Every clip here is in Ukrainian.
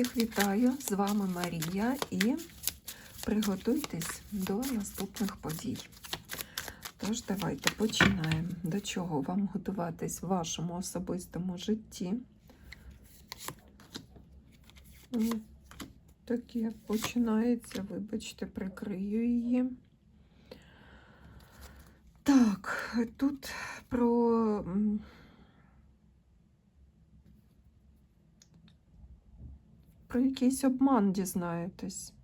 Всіх вітаю! З вами Марія і приготуйтесь до наступних подій. Тож, давайте починаємо. До чого вам готуватись в вашому особистому житті? М, Таке починається, вибачте, прикрию її. Так, тут про. Про якийсь обман дізнаєтесь.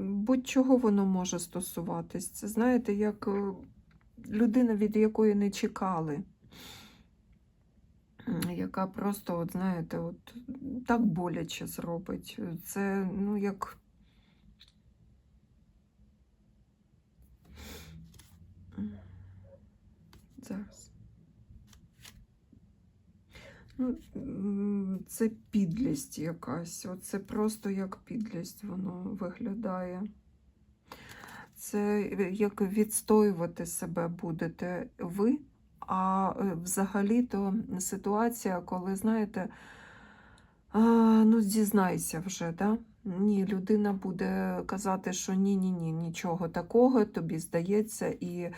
Будь-чого воно може стосуватись. Це знаєте, як е, людина, від якої не чекали, яка просто, от знаєте, от так боляче зробить. Це, ну, як. Зараз. Ну, це підлість якась. Оце просто як підлість воно виглядає. Це е, як відстоювати себе будете ви, а е, взагалі-то ситуація, коли, знаєте, а, ну, зізнайся вже, да? Ні, людина буде казати, що ні-ні-ні, нічого такого, тобі здається, і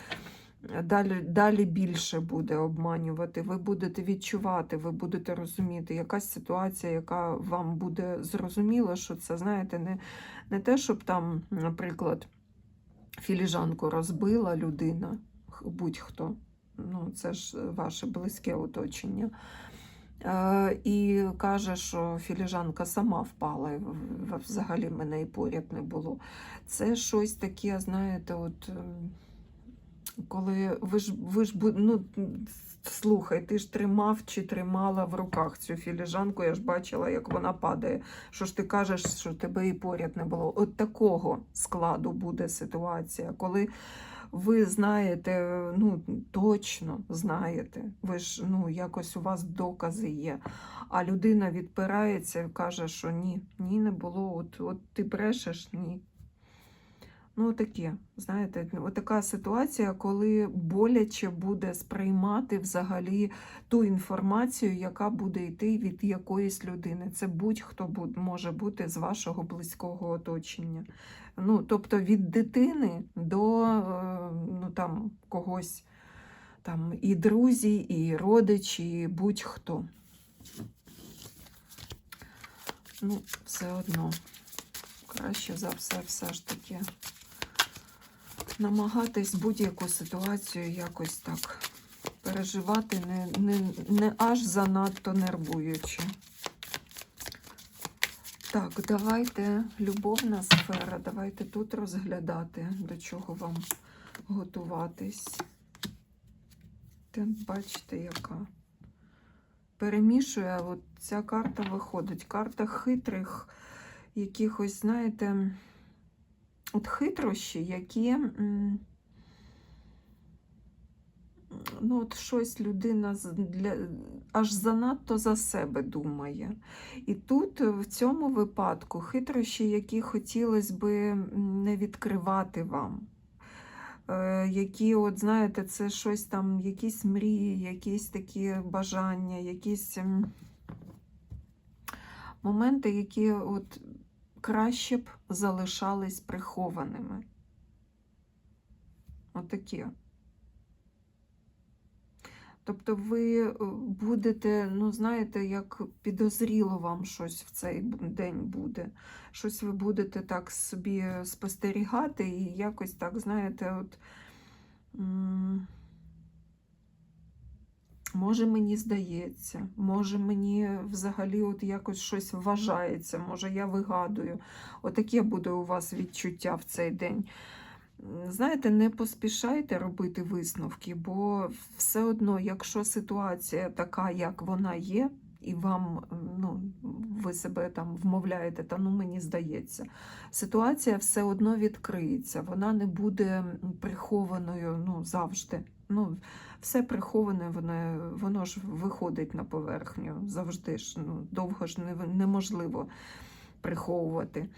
далі, далі більше буде обманювати. Ви будете відчувати, ви будете розуміти, якась ситуація, яка вам буде зрозуміла, що це, знаєте, не, не те, щоб там, наприклад, філіжанку розбила людина, будь-хто. Ну, це ж ваше близьке оточення. Е, і каже, що філіжанка сама впала, і взагалі мене і поряд не було. Це щось таке, знаєте, от. Коли ви ж ви ж ну, слухай, ти ж тримав чи тримала в руках цю філіжанку, я ж бачила, як вона падає. Що ж ти кажеш, що тебе і поряд не було? От такого складу буде ситуація, коли ви знаєте, ну точно знаєте, ви ж ну якось у вас докази є. А людина відпирається і каже, що ні, ні, не було. От, от ти брешеш, ні. Ну, таке, знаєте, така ситуація, коли боляче буде сприймати взагалі ту інформацію, яка буде йти від якоїсь людини. Це будь-хто може бути з вашого близького оточення. Ну, тобто від дитини до е, ну, там, когось там, і друзі, і родичі, і будь-хто. Ну, все одно. Краще за все, все ж таки намагатись будь-яку ситуацію якось так переживати, не, не, не аж занадто нервуючи. Так, давайте любовна сфера, давайте тут розглядати, до чого вам готуватись. Ти бачите, яка. Перемішує, от ця карта виходить. Карта хитрих, якихось, знаєте, от хитрощі, які ну, от щось людина для, аж занадто за себе думає. І тут е, в цьому випадку хитрощі, які хотілося би не відкривати вам. Е, Які, от знаєте, це щось там, якісь мрії, якісь такі бажання, якісь моменти, які от краще б залишались прихованими. Отакі. Тобто ви е, будете, ну знаєте, як підозріло вам щось в цей день буде. Щось ви будете так собі спостерігати і якось так, знаєте, от. Може, мені здається, може мені взагалі от якось щось вважається, може я вигадую. Отаке буде у вас відчуття в цей день. Знаєте, не поспішайте робити висновки, бо все одно, якщо ситуація така, як вона є, і вам, ну, ви себе там вмовляєте, та ну мені здається, ситуація все одно відкриється, вона не буде прихованою ну, завжди. Ну, все приховане, воно, воно ж виходить на поверхню завжди ж. Ну, довго ж не, неможливо приховувати.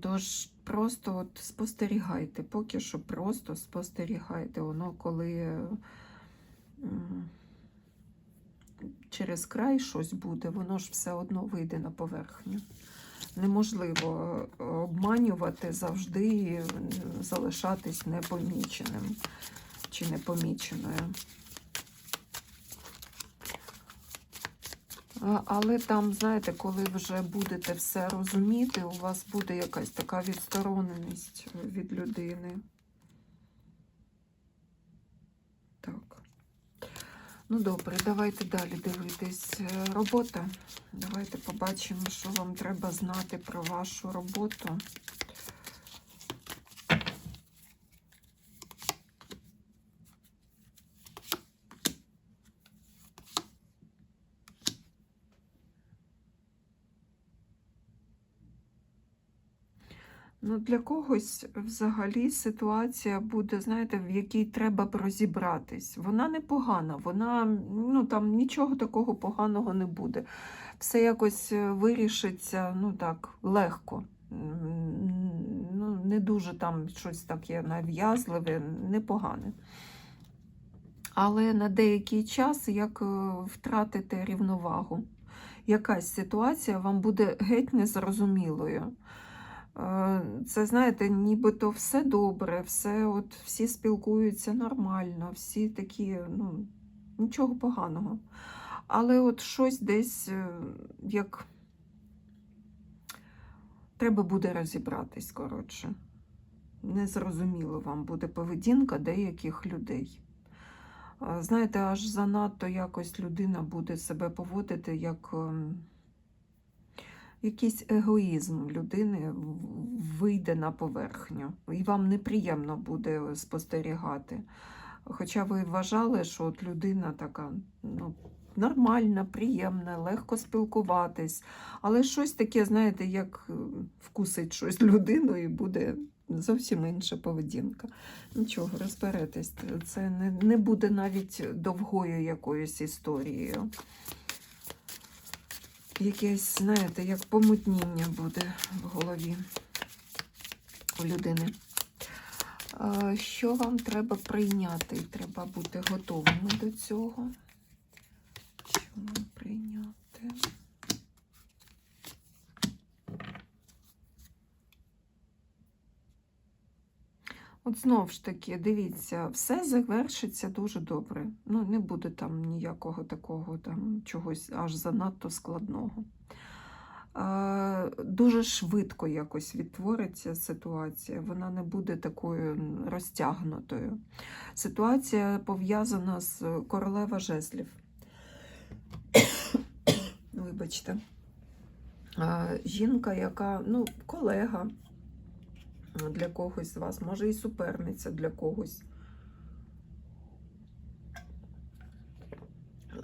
Тож просто от спостерігайте, поки що просто спостерігайте. Воно коли через край щось буде, воно ж все одно вийде на поверхню. Неможливо е, обманювати завжди і е, залишатись непоміченим чи непоміченою. Але там, знаєте, коли вже будете все розуміти, у вас буде якась така відстороненість від людини. Так. Ну добре, давайте далі дивитись. Е, Робота. Давайте побачимо, що вам треба знати про вашу роботу. Ну, для когось взагалі ситуація буде, знаєте, в якій треба розібратись. Вона непогана, вона ну там нічого такого поганого не буде. Все якось е, вирішиться, ну так, легко. Ну, не дуже там щось таке нав'язливе, непогане. Але на деякий час як е, втратите рівновагу. Якась ситуація вам буде геть незрозумілою. Е, Це, знаєте, нібито все добре, все, от, всі спілкуються нормально, всі такі, ну, нічого поганого. Але от щось десь е, як треба буде розібратись, коротше. Незрозуміло вам буде поведінка деяких людей. Е, Знаєте, аж занадто якось людина буде себе поводити як. Якийсь егоїзм людини вийде на поверхню, і вам неприємно буде спостерігати. Хоча ви вважали, що от людина така ну, нормальна, приємна, легко спілкуватись, але щось таке, знаєте, як е, вкусить щось людину і буде зовсім інша поведінка. Нічого, розберетесь, це не, не буде навіть довгою якоюсь історією якесь, знаєте, як помутніння буде в голові у людини. Що вам треба прийняти? Треба бути готовими до цього. Що вам прийняти? От знов ж таки, дивіться, все завершиться дуже добре. Ну, не буде там ніякого такого там чогось аж занадто складного. Е, Дуже швидко якось відтвориться ситуація, вона не буде такою розтягнутою. Ситуація пов'язана з королева жезлів. Вибачте. Е, Жінка, яка, ну, колега для когось з вас, може і суперниця для когось.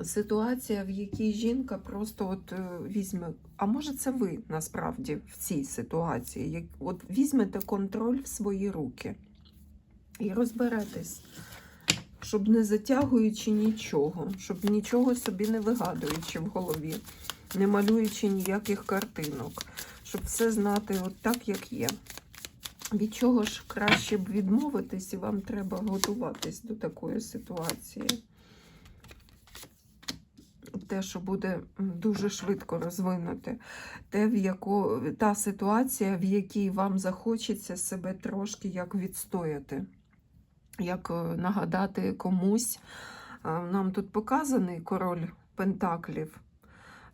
Ситуація, в якій жінка просто от е, візьме, а може це ви насправді в цій ситуації, от візьмете контроль в свої руки і розберетесь, щоб не затягуючи нічого, щоб нічого собі не вигадуючи в голові, не малюючи ніяких картинок, щоб все знати от так, як є. Від чого ж краще б відмовитись, і вам треба готуватись до такої ситуації. Те, що буде дуже швидко розвинути, те, в яко, та ситуація, в якій вам захочеться себе трошки як відстояти, як е, нагадати комусь. Нам тут показаний король Пентаклів.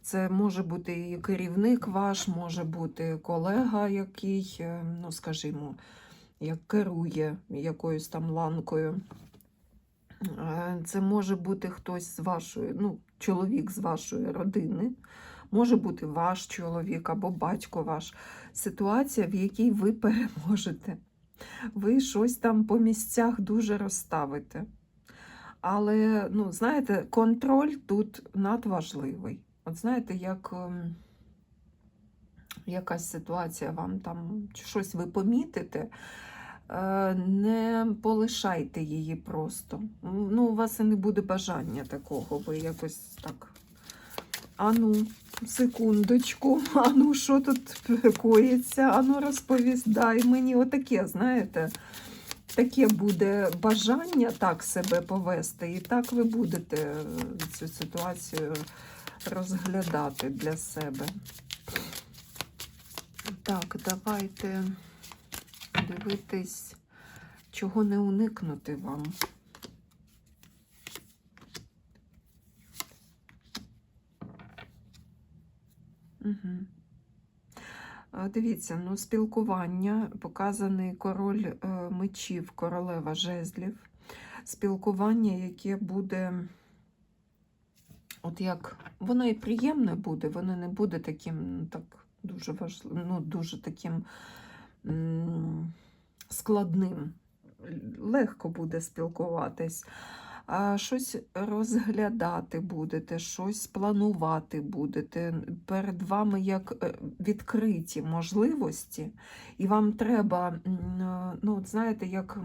Це може бути і керівник ваш, може бути колега, який, е, ну скажімо, як керує якоюсь там ланкою. Е, Це може бути хтось з вашої, ну, чоловік з вашої родини, може бути ваш чоловік або батько ваш. Ситуація, в якій ви переможете. Ви щось там по місцях дуже розставите. Але, ну, знаєте, контроль тут надважливий. От знаєте, як ем, якась ситуація вам там щось ви помітите, е, не полишайте її просто. Ну, у вас і не буде бажання такого, ви якось так. Ану, секундочку, ану, що тут коїться? Ану, розповідай мені отаке, знаєте. таке буде бажання так себе повести, і так ви будете е, цю ситуацію розглядати для себе. Так, давайте дивитись, чого не уникнути вам. Угу. Дивіться, ну, спілкування, показаний король е, мечів, королева жезлів. Спілкування, яке буде, от як воно і приємне буде, воно не буде таким ну, так дуже важливим, ну, дуже таким складним. Легко буде спілкуватись. Щось розглядати будете, щось планувати будете. Перед вами як е, відкриті можливості, і вам треба, ну, знаєте, як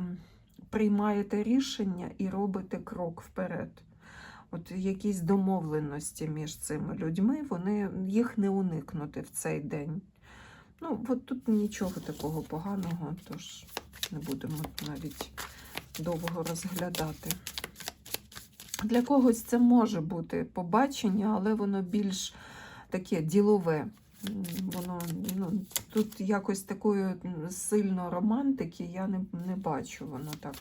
приймаєте рішення і робите крок вперед. От якісь домовленості між цими людьми, вони, їх не уникнути в цей день. Ну, от тут нічого такого поганого, тож не будемо навіть довго розглядати. Для когось це може бути побачення, але воно більш таке ділове. Воно ну, тут якось такої сильно романтики я не, не бачу. Воно так.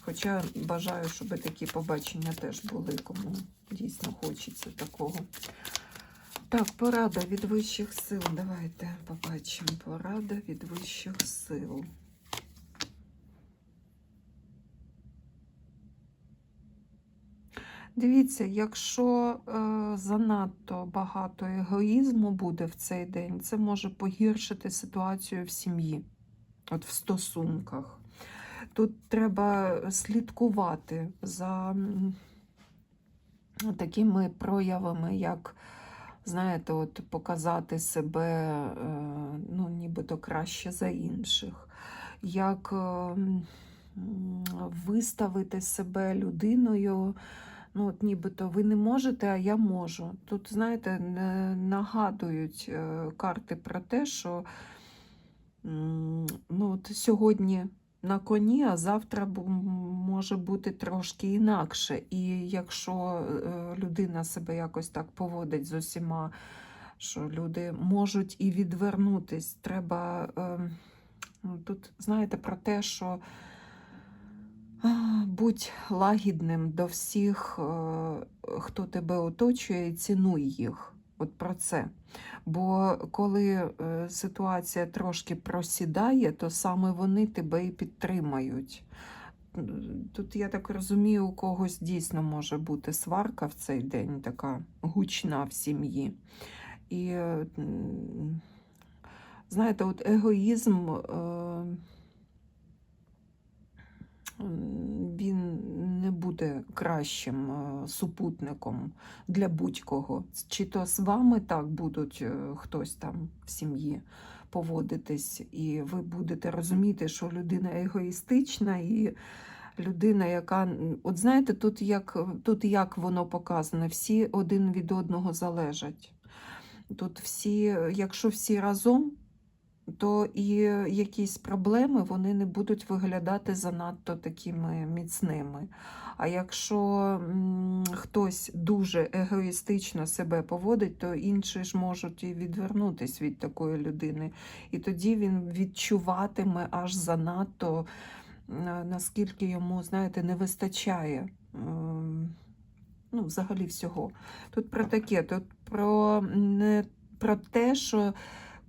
Хоча бажаю, щоб такі побачення теж були, кому дійсно хочеться такого. Так, порада від вищих сил. Давайте побачимо. Порада від вищих сил. Дивіться, якщо е, занадто багато егоїзму буде в цей день, це може погіршити ситуацію в сім'ї, от в стосунках. Тут треба слідкувати за такими проявами, як, знаєте, от показати себе е, ну, нібито краще за інших, як е, виставити себе людиною. Ну, от нібито ви не можете, а я можу. Тут, знаєте, нагадують е, карти про те, що ну, от сьогодні на коні, а завтра може бути трошки інакше. І якщо е, людина себе якось так поводить з усіма, що люди можуть і відвернутись, треба е, ну, тут, знаєте, про те, що. Будь лагідним до всіх, е, хто тебе оточує, і цінуй їх. От про це. Бо коли е, ситуація трошки просідає, то саме вони тебе і підтримають. Тут, я так розумію, у когось дійсно може бути сварка в цей день, така гучна в сім'ї. І, е, знаєте, от егоїзм. е, він не буде кращим е, супутником для будь-кого. Чи то з вами так будуть е, хтось там в сім'ї поводитись, і ви будете розуміти, що людина егоїстична і людина, яка. От знаєте, тут як, тут як воно показано, всі один від одного залежать. Тут всі, якщо всі разом, то і якісь проблеми вони не будуть виглядати занадто такими міцними. А якщо хтось дуже егоїстично себе поводить, то інші ж можуть і відвернутись від такої людини. І тоді він відчуватиме аж занадто, наскільки йому, знаєте, не вистачає. Ну, взагалі всього. Тут про таке, тут про, не, про те, що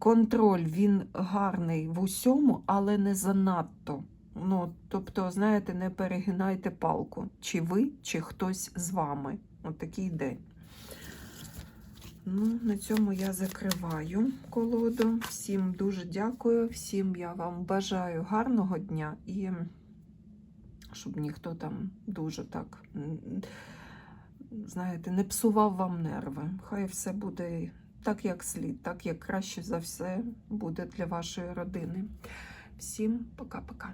контроль він гарний в усьому, але не занадто. Ну, тобто, знаєте, не перегинайте палку. Чи ви, чи хтось з вами. От такий день. Ну, на цьому я закриваю колоду. Всім дуже дякую. Всім я вам бажаю гарного дня і щоб ніхто там дуже так, знаєте, не псував вам нерви. Хай все буде так, як слід, так як краще за все буде для вашої родини. Всім пока-пока.